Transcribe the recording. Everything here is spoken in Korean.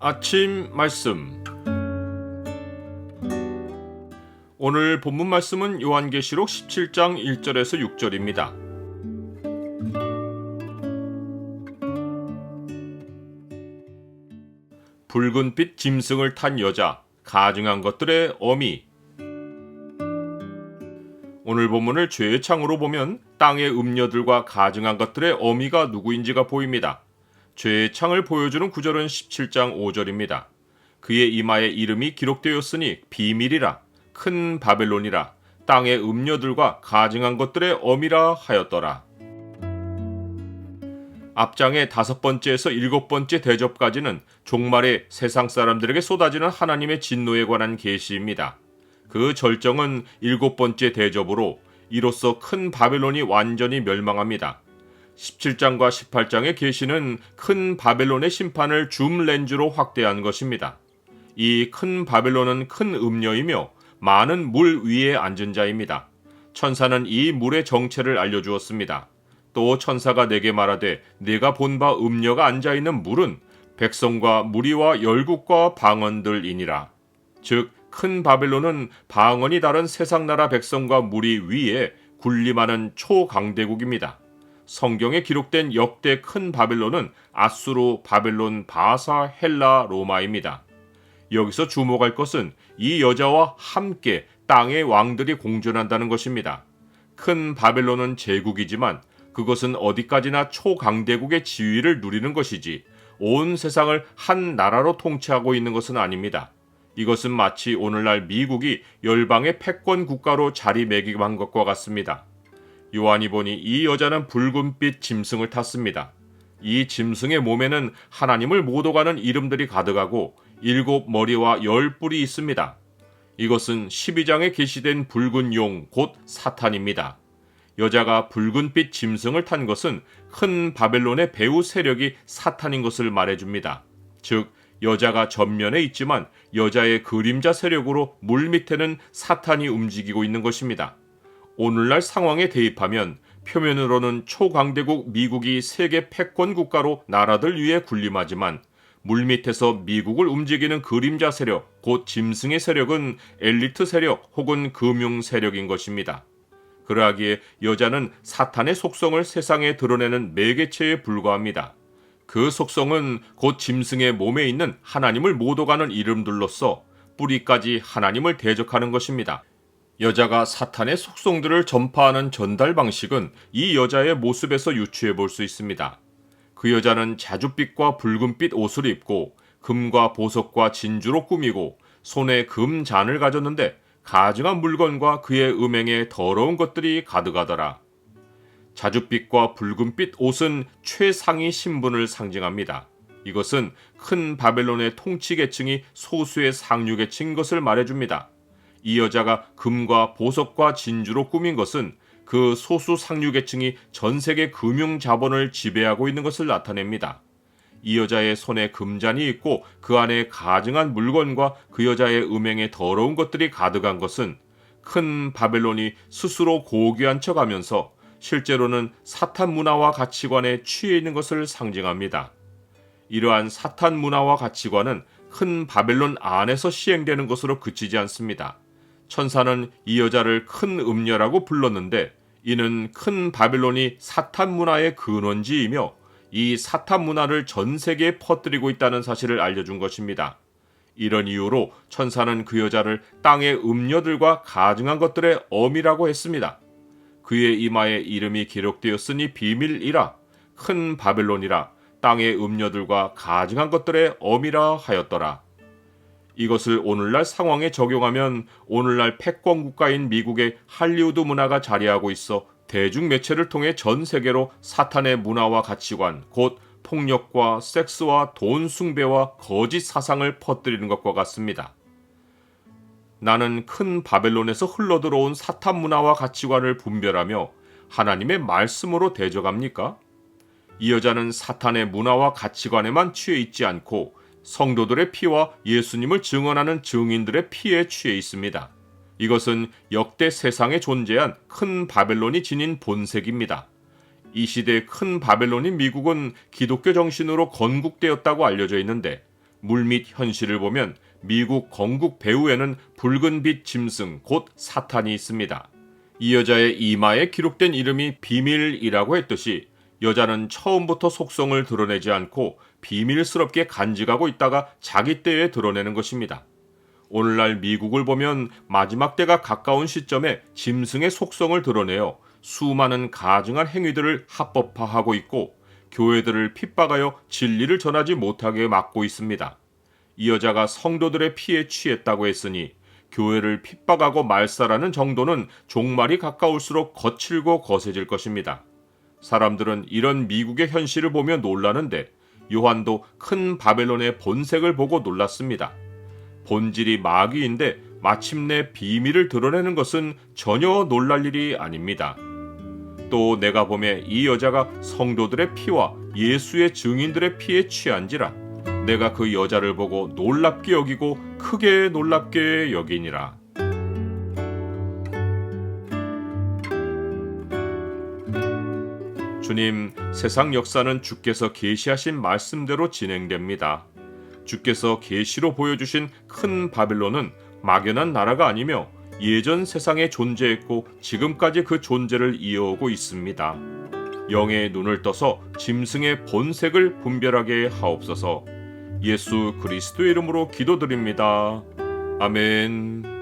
아침 말씀 오늘 본문 말씀은 요한계시록 17장 1절에서 6절입니다. 붉은빛 짐승을 탄 여자, 가증한 것들의 어미. 오늘 본문을 죄의 창으로 보면 땅의 음녀들과 가증한 것들의 어미가 누구인지가 보입니다. 죄의 창을 보여주는 구절은 17장 5절입니다. 그의 이마에 이름이 기록되었으니 비밀이라 큰 바벨론이라 땅의 음녀들과 가증한 것들의 어미라 하였더라. 앞장의 다섯 번째에서 일곱 번째 대접까지는 종말에 세상 사람들에게 쏟아지는 하나님의 진노에 관한 계시입니다. 그 절정은 일곱 번째 대접으로 이로써 큰 바벨론이 완전히 멸망합니다. 17장과 18장의 계시는 큰 바벨론의 심판을 줌 렌즈로 확대한 것입니다. 이 큰 바벨론은 큰 음녀이며 많은 물 위에 앉은 자입니다. 천사는 이 물의 정체를 알려주었습니다. 또 천사가 내게 말하되 내가 본 바 음녀가 앉아 있는 물은 백성과 무리와 열국과 방언들이니라. 즉 큰 바벨론은 방언이 다른 세상 나라 백성과 무리 위에 군림하는 초강대국입니다. 성경에 기록된 역대 큰 바벨론은 아수르, 바벨론, 바사, 헬라, 로마입니다. 여기서 주목할 것은 이 여자와 함께 땅의 왕들이 공존한다는 것입니다. 큰 바벨론은 제국이지만 그것은 어디까지나 초강대국의 지위를 누리는 것이지 온 세상을 한 나라로 통치하고 있는 것은 아닙니다. 이것은 마치 오늘날 미국이 열방의 패권 국가로 자리매김한 것과 같습니다. 요한이 보니 이 여자는 붉은빛 짐승을 탔습니다. 이 짐승의 몸에는 하나님을 못 오가는 이름들이 가득하고 일곱 머리와 열 뿔이 있습니다. 이것은 12장에 게시된 붉은 용, 곧 사탄입니다. 여자가 붉은빛 짐승을 탄 것은 큰 바벨론의 배후 세력이 사탄인 것을 말해줍니다. 즉, 여자가 전면에 있지만 여자의 그림자 세력으로 물 밑에는 사탄이 움직이고 있는 것입니다. 오늘날 상황에 대입하면 표면으로는 초강대국 미국이 세계 패권 국가로 나라들 위에 군림하지만 물밑에서 미국을 움직이는 그림자 세력, 곧 짐승의 세력은 엘리트 세력 혹은 금융 세력인 것입니다. 그러하기에 여자는 사탄의 속성을 세상에 드러내는 매개체에 불과합니다. 그 속성은 곧 짐승의 몸에 있는 하나님을 못 오가는 이름들로서 뿌리까지 하나님을 대적하는 것입니다. 여자가 사탄의 속성들을 전파하는 전달 방식은 이 여자의 모습에서 유추해 볼 수 있습니다. 그 여자는 자줏빛과 붉은빛 옷을 입고 금과 보석과 진주로 꾸미고 손에 금 잔을 가졌는데 가증한 물건과 그의 음행에 더러운 것들이 가득하더라. 자줏빛과 붉은빛 옷은 최상위 신분을 상징합니다. 이것은 큰 바벨론의 통치 계층이 소수의 상류 계층인 것을 말해줍니다. 이 여자가 금과 보석과 진주로 꾸민 것은 그 소수 상류 계층이 전 세계 금융 자본을 지배하고 있는 것을 나타냅니다. 이 여자의 손에 금잔이 있고 그 안에 가증한 물건과 그 여자의 음행에 더러운 것들이 가득한 것은 큰 바벨론이 스스로 고귀한 척 하면서 실제로는 사탄 문화와 가치관에 취해 있는 것을 상징합니다. 이러한 사탄 문화와 가치관은 큰 바벨론 안에서 시행되는 것으로 그치지 않습니다. 천사는 이 여자를 큰 음녀라고 불렀는데 이는 큰 바벨론이 사탄 문화의 근원지이며 이 사탄 문화를 전 세계에 퍼뜨리고 있다는 사실을 알려준 것입니다. 이런 이유로 천사는 그 여자를 땅의 음녀들과 가증한 것들의 어미라고 했습니다. 그의 이마에 이름이 기록되었으니 비밀이라 큰 바벨론이라 땅의 음녀들과 가증한 것들의 어미라 하였더라. 이것을 오늘날 상황에 적용하면 오늘날 패권 국가인 미국의 할리우드 문화가 자리하고 있어 대중 매체를 통해 전 세계로 사탄의 문화와 가치관, 곧 폭력과 섹스와 돈 숭배와 거짓 사상을 퍼뜨리는 것과 같습니다. 나는 큰 바벨론에서 흘러들어온 사탄 문화와 가치관을 분별하며 하나님의 말씀으로 대적합니까? 이 여자는 사탄의 문화와 가치관에만 취해 있지 않고 성도들의 피와 예수님을 증언하는 증인들의 피에 취해 있습니다. 이것은 역대 세상에 존재한 큰 바벨론이 지닌 본색입니다. 이 시대의 큰 바벨론인 미국은 기독교 정신으로 건국되었다고 알려져 있는데 물밑 현실을 보면 미국 건국 배후에는 붉은 빛 짐승 곧 사탄이 있습니다. 이 여자의 이마에 기록된 이름이 비밀이라고 했듯이 여자는 처음부터 속성을 드러내지 않고 비밀스럽게 간직하고 있다가 자기 때에 드러내는 것입니다. 오늘날 미국을 보면 마지막 때가 가까운 시점에 짐승의 속성을 드러내어 수많은 가증한 행위들을 합법화하고 있고 교회들을 핍박하여 진리를 전하지 못하게 막고 있습니다. 이 여자가 성도들의 피에 취했다고 했으니 교회를 핍박하고 말살하는 정도는 종말이 가까울수록 거칠고 거세질 것입니다. 사람들은 이런 미국의 현실을 보며 놀라는데 요한도 큰 바벨론의 본색을 보고 놀랐습니다. 본질이 마귀인데 마침내 비밀을 드러내는 것은 전혀 놀랄 일이 아닙니다. 또 내가 보매 이 여자가 성도들의 피와 예수의 증인들의 피에 취한지라 내가 그 여자를 보고 놀랍게 여기고 크게 놀랍게 여기니라. 주님, 세상 역사는 주께서 계시하신 말씀대로 진행됩니다. 주께서 계시로 보여주신 큰 바빌론은 막연한 나라가 아니며 예전 세상에 존재했고 지금까지 그 존재를 이어오고 있습니다. 영의 눈을 떠서 짐승의 본색을 분별하게 하옵소서. 예수 그리스도의 이름으로 기도드립니다. 아멘.